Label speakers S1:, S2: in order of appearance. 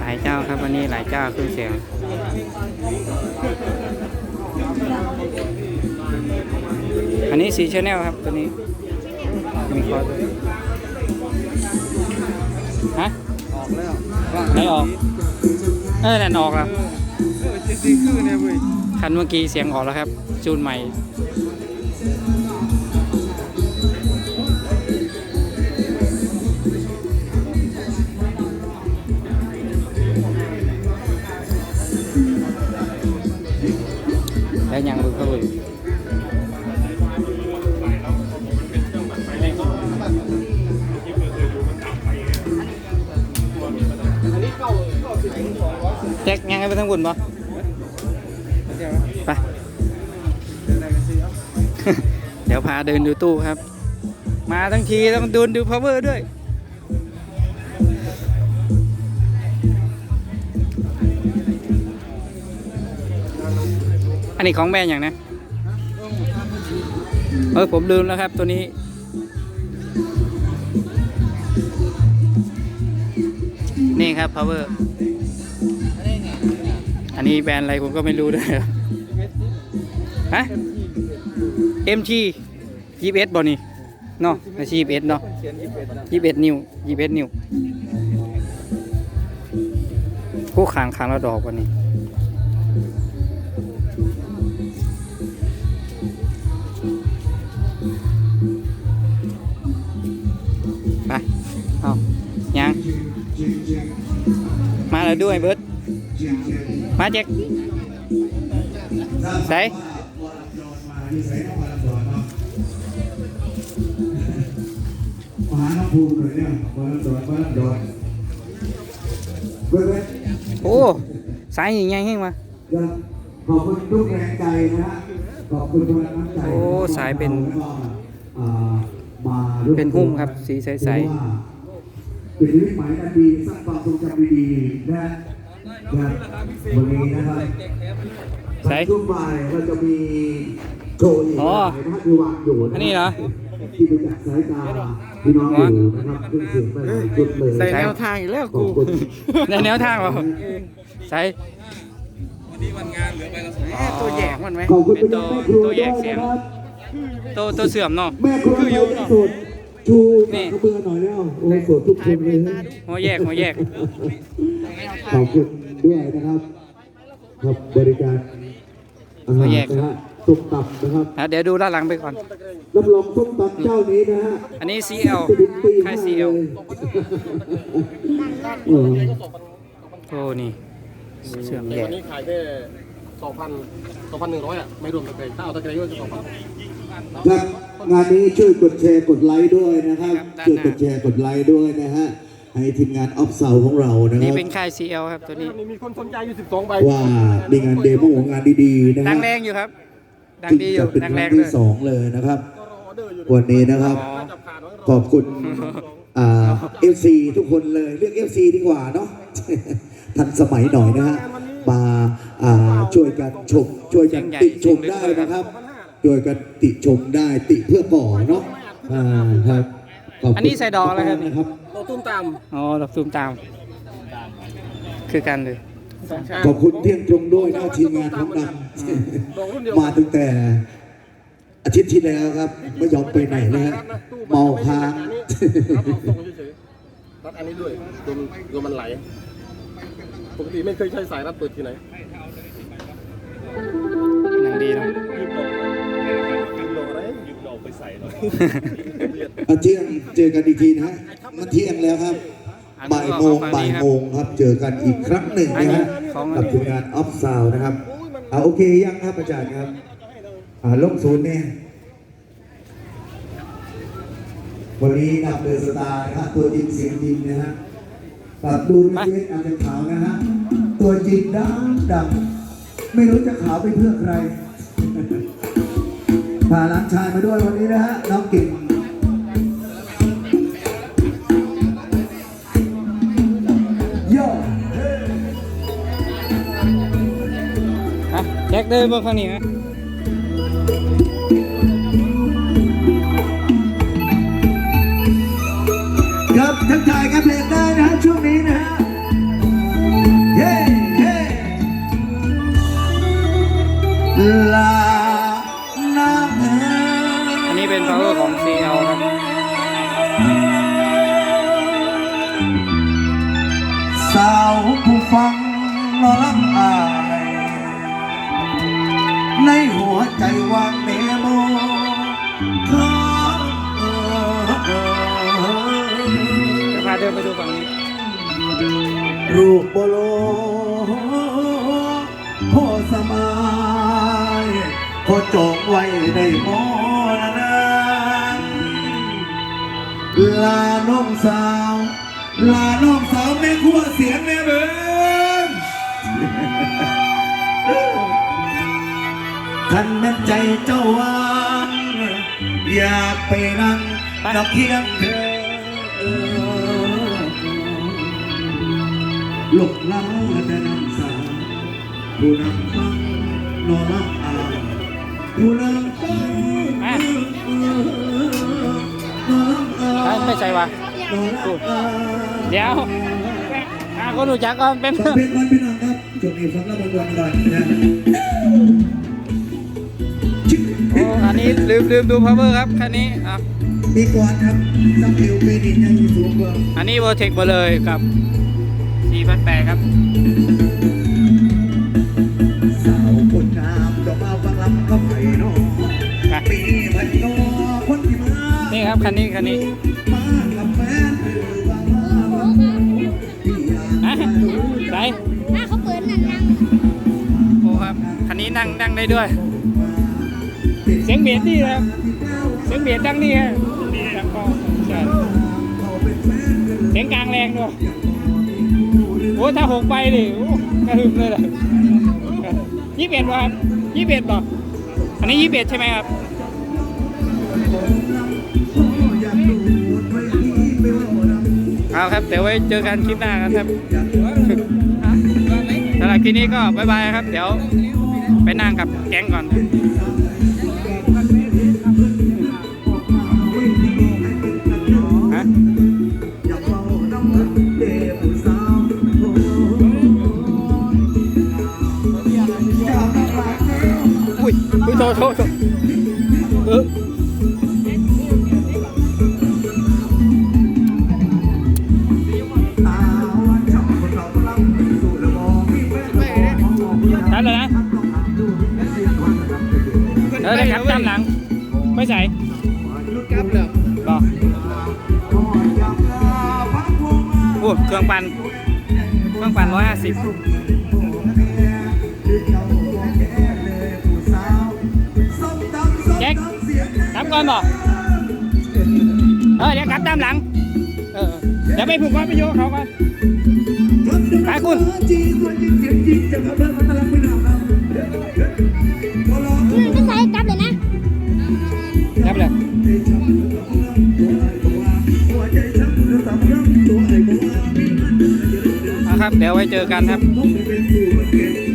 S1: หลายเจ้าครับวันนี้หลายเจ้าเครื่องเสียงอันนี้สีชแนลครับตัวนี้มีคอร์สฮะ
S2: ออกแล้ว
S1: ไม่ออก เออนั่นออกแล้ว
S2: เออจริงๆคือเนี่ยเว้ย
S1: คันเมื่อกี้เสียงออกแล้วครับ จูนใหม่ แจ็คยังไงไปทั้งบุญปะ
S2: เดี๋ยว
S1: ไป
S2: เดี๋ยวไหนกันสิเอ้า
S1: เดี๋ยวพาเดินดูตู้ครับ มาทั้งทีต้องดูดู power ด้วย อันนี้ของแบรนด์อย่างนะ เออผมลืมแล้วครับตัวนี้นี่ครับ power อันนี้แบรนด์อะไรผมก็ไม่รู้ด้วยฮะ MG 21บ่นี่เนาะไม่ใช่21เนาะ
S2: เขียนยี่สิบเอ็ดนะ
S1: 21นิ้ว21นิ้วผู้ขางขางละดอกวันนี้ไปเอายังมาแล้วด้วยเบิร์ด มาเจ๊กใส่
S3: มหาน้ำภูมิเลยเนี่ยวัดดอนวัดดอนเว้ยเว้ย
S1: โอ้สายใหญ่ๆให้มา
S3: ขอบคุณทุกแรงใจนะฮะขอบคุณทุกแรงน้ำใจ
S1: โอ้สายเป็นเป็นหุ้มครับ สีใสๆ
S3: เป็นชีวิตใหม่อันดีสร้างความทรงจำดีๆนะ นะวันนี้นะครับ
S1: ใส่
S3: ช่วงบ่ายเราจะมีโชว์อีก
S1: อ๋อ
S3: นะฮะที่วางอยู่ะ
S1: อันนี้เหรอ
S3: ที่ไปจากสายตาพี่น้องอยู่นะครับเครื่องเสียงไปหลายจุดเลย
S2: ใส่แนวทางอีกแล้ว
S3: ขอ
S2: กู
S3: บคุณ
S1: ในแนวทางเหรอใส่
S2: แหมตัวแยกมันไหม
S3: ขอบคุณ
S1: เป็น
S3: ไป
S1: ตั
S3: ยั
S1: ว
S3: งแม่ครัว
S1: ตัว
S3: ด้
S1: แย
S3: วย
S1: กเสียง
S3: นะครับ
S1: ตัวตัวเสื่อมเนาะ
S3: แม่ครัว
S1: คืออยู่
S3: ไทยสุ ดชู
S1: นี่
S3: กระเบือหน่อยแล้วโอ้สดทุกคนเลยนะ
S1: หัวแยกหัวแยก
S3: ขอบคุณด้วยนะครับครับบริการอาหารนะฮะตุกตับนะครับ
S1: อะเดี๋ยวดูด้านหลังไปก่อน
S3: รับรองส้มตำเจ้านี้นะฮะ
S1: อันนี้ CL
S3: จะดิ้นตี
S1: ค่าย
S3: มาก
S1: CL
S3: เลยเออ
S1: โอ้นี่เสื่อมแย
S4: วั
S1: ก
S4: นนี้ขายแค่สองพันสองพันหนึ่งร้อยอะไม่รวมตะเกียงถ้าเอาตะเกียงก็จะสองพัน
S3: ครับ งานนี้ช่วยกดแชร์กดไลค์ด้วยนะครับ
S1: ครับ
S3: ช่วยกดแชร์กดไลค์ด้วยนะฮะให้ทีมงานออฟเซาของเรานะค
S1: นี่
S3: รับ
S1: เป็นค่าย CL ครับตัวนี้
S4: มีคนสนใจอยู่สิบสองใบ
S3: ว่ามีงานเดโมงานดีๆนะ
S1: ดั
S3: ฮะ
S1: งแรงอยู่ครับ ดังดีอยู่
S3: จะเป็น
S1: ดั
S3: ค
S1: งแร
S3: รั้
S1: ง
S3: ง
S1: เล
S3: ที่
S1: ย
S3: สองเลยนะครับ
S4: ก็รอออเดอร์อยู่
S3: วันนี้นะครับ
S1: อ๋อ
S4: จับขาดไว้รอ
S3: ขอบคุณอ่าเอฟซีทุกคนเลยเรียกเอฟซีดีกว่าเนาะ ทันสมัยหน่อยนะฮะมาอ่าช่วยกันชมช่วยกันติชมได้นะครับ ช่วยกันติชมได้ติเพื่อก่อเนาะอ่าครับขบคุณ
S1: อันนี้ใส่ดอกอะไรครับ
S3: นะครับ
S4: เราตุ้มตาม
S1: อ๋อเราซูมตาม คือกันเลย
S4: สองชา
S3: ขอบคุณเที่ยงตรงด้วยนะทีมงานของด
S4: ดอกรุ่นเดียวำ
S3: มาตั้งแต่อาทิตย์ที่แล้วครับ ไม่ยอมไปไหนเลยฮะเมาค้าง
S4: รับเอาส่งเฉยๆรัดอันนี้ด้วยรวมรวมมันไหล ปกติไม่เคยใช้สายรัดเปิดที่ไหน
S1: หนังดีเนาะ
S4: อกไปใส่หน่อย
S3: อาเที่ยงเจอกันอีกทีนะฮะมันเที่ยงแล้วครับบ่ายโมงบ่ายโมงครับเจอกันอีกครั้งหนึ่งนะฮะ
S1: ของอั
S3: กับ
S1: น
S3: ที
S1: นี้
S3: มงานออฟซาวนะครับอ่าโอเคยังครับอาจารย์ครับอ่าลงศูนย์เนี่ยวันนี้นับเดอะสตาร์นะครับตัวจริงเสียงจริงนะฮะตัดดูในเฟซอาจจะขาวนะฮะตัวจริงดำดำไม่รู้จะขาวไปเพื่อใคร พาหลานชายมาด้วยวันนี้นะฮะน้องกิ่งโย่
S1: ฮะแจ็คเดินมาข้างนี้ฮะ
S3: ครับทักทายกั
S1: นเพลงได้นะฮะช่วงนี้นะฮะเฮ้เย้ลา ป็น power ของ CL ครับ
S3: สาวผู้ฟังนอลับอายในหัวใจวางเนโมข้าเอ่ย
S1: จะพาเดินไปดูฝั่งนี้
S3: รูปโบโลพอสมายพอจองไว้ได้มอ ลาน้องสาว ลาน้องสาวแม่ขัวเสียงแม่เบิ้งคันแม่นใจเจ้าวางอยากไปนั่งนับเคียงเธอหลบเล้าแต่น้ำสาวผู้นำฟังนอนรับอายผู้นำ นอนรับอา
S1: อะ
S3: ย
S1: ไม่ใช่วะ
S3: นอนรับอาย
S1: เดี๋ยวอะคนรู้จักก่อนเป็น
S3: ฟังเพลงก่อนพี่น้องครับช่วงนี้ฟังแล้วบวนๆก่อนนะ
S1: โอ้อันนี้ลืมลืมดู power ครับคันนี้อะ
S3: ปีก่อนครับซัมเอลเปดินยังอยู่สูงกว่า
S1: อันนี้ Vortex มาเลยกับ4,800ครับ
S3: ค
S1: รับคันนี้คันนี้
S3: มากับแฟนหรือว่ามาวันที่อยาก
S1: อะ
S3: มาดู
S1: ไหน
S5: ถ้าเขาเปิดนั่นนั่ง
S1: โอ้ครับ คันนี้นั่งนั่งได้ด้วย เสียงเบียดดีครับ เสียงเบียดดังนี่ฮะดีดังพอใช่เสียงกลางแรงด้วย โอ้ถ้าหกไปดิโอ้กระหึ่มเลยล่ะยี่สิบเอ็ดวะยี่สิบเอ็ดบอกอันนี้ยี่สิบเอ็ดใช่ไหมครับ
S3: เอา
S1: ครับ เดี๋ยวไว้เจอกันคลิปหน้ากันครับสำหรับคลิปนี้ก็บายบายครับ เดี๋ยวไปนั่งกับแก๊งก่อนฮะ
S3: อยากเมาน้ำมันเด็กผู้สาวโอ้อยากรักแล้ว
S1: อุ้ยอุ้ยโทษโทษ เออได้ครับตามหลัง ไม่ใส่
S2: กลับแล้ว
S1: บอกโอ้เครื่องปั่นเครื่องปั่นร้อยห้าสิบแจ็คกลับก่อนบอกเออเดี๋ยวกลับตามหลัง เออเดี๋ยวไปผูกคอไปโยกเขาก่อนไปคุณ ครับ เดี๋ยวไว้เจอกันครับ
S3: ผมเป็นผู้เก็บ